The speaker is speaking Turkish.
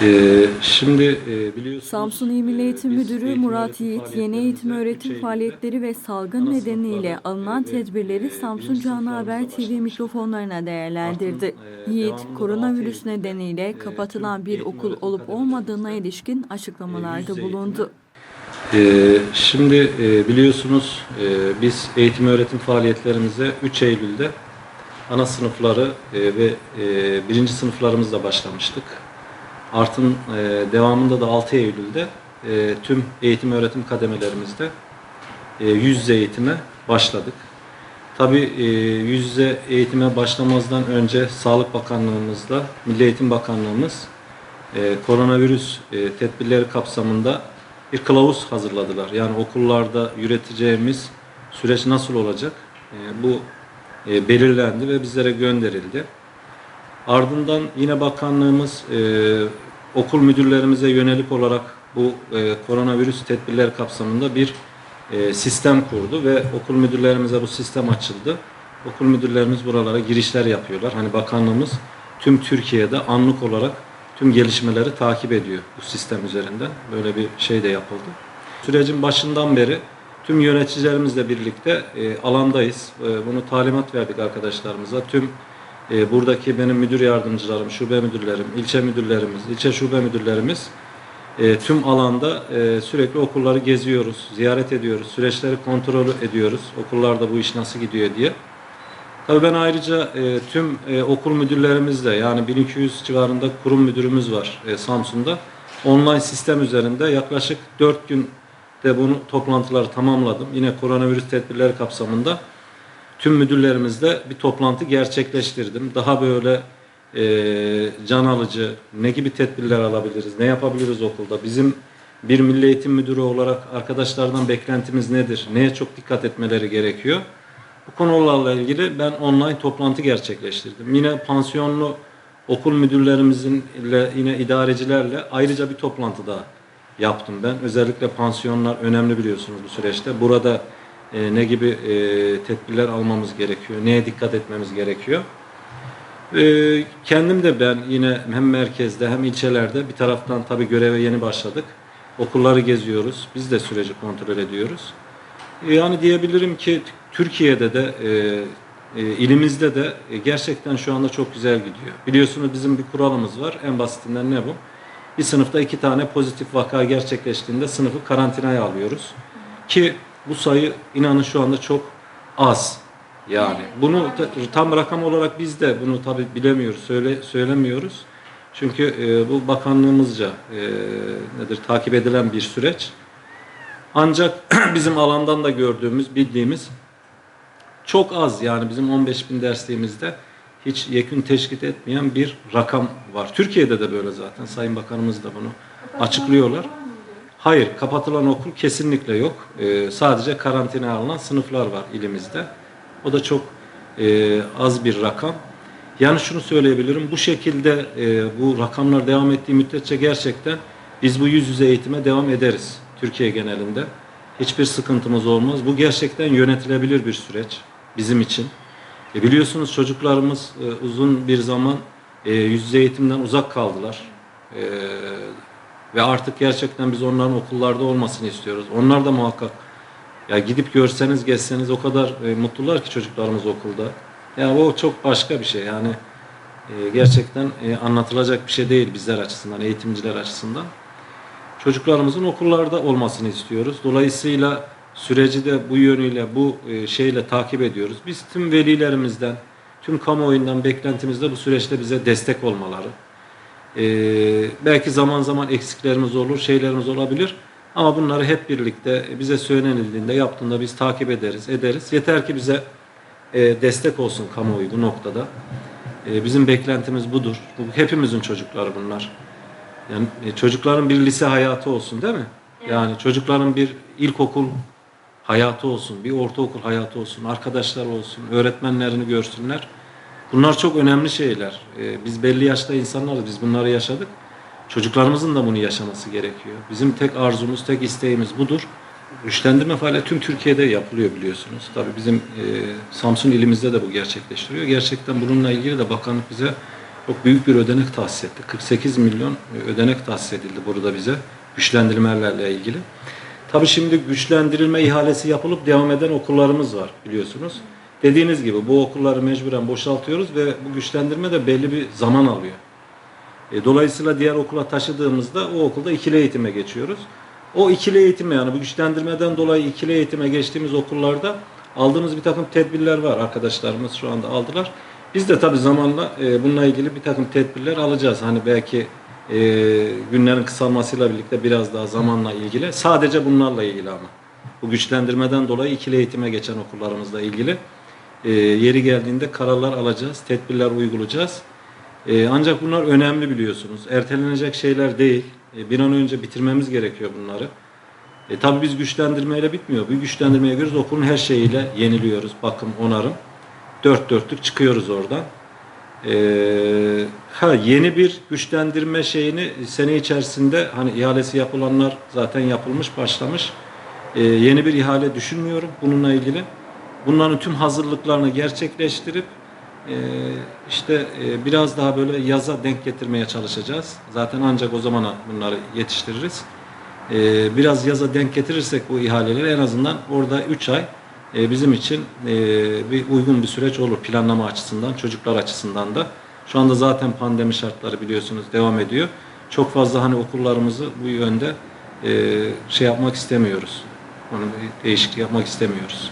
Ee, şimdi e, biliyorsunuz Samsun İl Milli Eğitim e, biz Müdürü eğitim Murat Yiğit, yeni eğitim öğretim faaliyetleri ve salgın nedeniyle sınıflara, alınan e, tedbirleri e, Samsun Canlı Haber TV mikrofonlarına değerlendirdi. Artın, e, Yiğit, koronavirüs nedeniyle e, kapatılan bir eğitim okul olup olmadığına ilişkin e, açıklamalarda eğitime bulundu. Ee, şimdi e, biliyorsunuz e, biz eğitim öğretim faaliyetlerimize 3 Eylül'de ana sınıfları e, ve e, birinci sınıflarımızla başlamıştık. Artın e, devamında da 6 Eylül'de e, tüm eğitim öğretim kademelerimizde e, yüz yüze eğitime başladık. Tabii e, yüz yüze eğitime başlamazdan önce Sağlık Bakanlığımızla Milli Eğitim Bakanlığımız e, koronavirüs e, tedbirleri kapsamında bir kılavuz hazırladılar. Yani okullarda yürüteceğimiz süreç nasıl olacak? E, bu e, belirlendi ve bizlere gönderildi. Ardından yine bakanlığımız e, okul müdürlerimize yönelik olarak bu e, koronavirüs tedbirleri kapsamında bir e, sistem kurdu ve okul müdürlerimize bu sistem açıldı. Okul müdürlerimiz buralara girişler yapıyorlar. Hani bakanlığımız tüm Türkiye'de anlık olarak tüm gelişmeleri takip ediyor bu sistem üzerinden. Böyle bir şey de yapıldı. Sürecin başından beri tüm yöneticilerimizle birlikte e, alandayız. E, bunu talimat verdik arkadaşlarımıza. Tüm e, buradaki benim müdür yardımcılarım, şube müdürlerim, ilçe müdürlerimiz, ilçe şube müdürlerimiz e, tüm alanda e, sürekli okulları geziyoruz, ziyaret ediyoruz, süreçleri kontrol ediyoruz. Okullarda bu iş nasıl gidiyor diye. Tabii ben ayrıca e, tüm e, okul müdürlerimizle yani 1200 civarında kurum müdürümüz var e, Samsun'da. Online sistem üzerinde yaklaşık 4 gün de bunu toplantıları tamamladım. Yine koronavirüs tedbirleri kapsamında tüm müdürlerimizle bir toplantı gerçekleştirdim. Daha böyle e, can alıcı ne gibi tedbirler alabiliriz, ne yapabiliriz okulda? Bizim bir milli eğitim müdürü olarak arkadaşlardan beklentimiz nedir? Neye çok dikkat etmeleri gerekiyor? Bu konularla ilgili ben online toplantı gerçekleştirdim. Yine pansiyonlu okul müdürlerimizin ile yine idarecilerle ayrıca bir toplantı daha yaptım ben. Özellikle pansiyonlar önemli biliyorsunuz bu süreçte. Burada e, ne gibi e, tedbirler almamız gerekiyor, neye dikkat etmemiz gerekiyor. E, kendim de ben yine hem merkezde hem ilçelerde bir taraftan tabii göreve yeni başladık. Okulları geziyoruz, biz de süreci kontrol ediyoruz. E, Yani diyebilirim ki Türkiye'de de e, e, ilimizde de e, gerçekten şu anda çok güzel gidiyor. Biliyorsunuz bizim bir kuralımız var. En basitinden ne bu? Bir sınıfta iki tane pozitif vaka gerçekleştiğinde sınıfı karantinaya alıyoruz. Ki bu sayı inanın şu anda çok az. Yani bunu ta- tam rakam olarak biz de bunu tabi bilemiyoruz, söyle, söylemiyoruz. Çünkü e, bu bakanlığımızca e, nedir takip edilen bir süreç. Ancak bizim alandan da gördüğümüz, bildiğimiz çok az yani bizim 15 bin dersliğimizde hiç yekün teşkil etmeyen bir rakam var. Türkiye'de de böyle zaten. Sayın Bakanımız da bunu açıklıyorlar. Hayır, kapatılan okul kesinlikle yok. Ee, sadece karantinaya alınan sınıflar var ilimizde. O da çok e, az bir rakam. Yani şunu söyleyebilirim, bu şekilde e, bu rakamlar devam ettiği müddetçe gerçekten biz bu yüz yüze eğitime devam ederiz Türkiye genelinde. Hiçbir sıkıntımız olmaz. Bu gerçekten yönetilebilir bir süreç bizim için. E biliyorsunuz çocuklarımız e, uzun bir zaman e, yüz yüze eğitimden uzak kaldılar. E, ve artık gerçekten biz onların okullarda olmasını istiyoruz. Onlar da muhakkak ya gidip görseniz, gezseniz o kadar e, mutlular ki çocuklarımız okulda. Ya o çok başka bir şey. Yani e, gerçekten e, anlatılacak bir şey değil bizler açısından, eğitimciler açısından. Çocuklarımızın okullarda olmasını istiyoruz. Dolayısıyla süreci de bu yönüyle, bu e, şeyle takip ediyoruz. Biz tüm velilerimizden, tüm kamuoyundan beklentimiz de bu süreçte bize destek olmaları. E, belki zaman zaman eksiklerimiz olur, şeylerimiz olabilir. Ama bunları hep birlikte bize söylenildiğinde, yaptığında biz takip ederiz, ederiz. Yeter ki bize e, destek olsun kamuoyu bu noktada. E, bizim beklentimiz budur. Bu, hepimizin çocukları bunlar. Yani e, çocukların bir lise hayatı olsun değil mi? Yani çocukların bir ilkokul hayatı olsun, bir ortaokul hayatı olsun, arkadaşlar olsun, öğretmenlerini görsünler. Bunlar çok önemli şeyler. E, biz belli yaşta insanlarız, biz bunları yaşadık. Çocuklarımızın da bunu yaşaması gerekiyor. Bizim tek arzumuz, tek isteğimiz budur. Güçlendirme faaliyeti tüm Türkiye'de yapılıyor biliyorsunuz. Tabii bizim e, Samsun ilimizde de bu gerçekleştiriyor. Gerçekten bununla ilgili de bakanlık bize çok büyük bir ödenek tahsis etti. 48 milyon ödenek tahsis edildi burada bize güçlendirmelerle ilgili. Tabii şimdi güçlendirilme ihalesi yapılıp devam eden okullarımız var biliyorsunuz. Dediğiniz gibi bu okulları mecburen boşaltıyoruz ve bu güçlendirme de belli bir zaman alıyor. E, dolayısıyla diğer okula taşıdığımızda o okulda ikili eğitime geçiyoruz. O ikili eğitime yani bu güçlendirmeden dolayı ikili eğitime geçtiğimiz okullarda aldığımız bir takım tedbirler var. Arkadaşlarımız şu anda aldılar. Biz de tabii zamanla e, bununla ilgili bir takım tedbirler alacağız. Hani belki e, günlerin kısalmasıyla birlikte biraz daha zamanla ilgili. Sadece bunlarla ilgili ama. Bu güçlendirmeden dolayı ikili eğitime geçen okullarımızla ilgili e, yeri geldiğinde kararlar alacağız, tedbirler uygulayacağız. E, ancak bunlar önemli biliyorsunuz. Ertelenecek şeyler değil. E, bir an önce bitirmemiz gerekiyor bunları. E, tabii biz güçlendirmeyle bitmiyor. Bu güçlendirmeye göre okulun her şeyiyle yeniliyoruz. Bakım, onarım. Dört dörtlük çıkıyoruz oradan. E, ha yeni bir güçlendirme şeyini sene içerisinde hani ihalesi yapılanlar zaten yapılmış, başlamış. E, yeni bir ihale düşünmüyorum bununla ilgili. Bunların tüm hazırlıklarını gerçekleştirip e, işte e, biraz daha böyle yaza denk getirmeye çalışacağız. Zaten ancak o zamana bunları yetiştiririz. E, biraz yaza denk getirirsek bu ihaleleri en azından orada 3 ay bizim için bir uygun bir süreç olur planlama açısından, çocuklar açısından da. Şu anda zaten pandemi şartları biliyorsunuz devam ediyor. Çok fazla hani okullarımızı bu yönde şey yapmak istemiyoruz. Onu değişiklik yapmak istemiyoruz.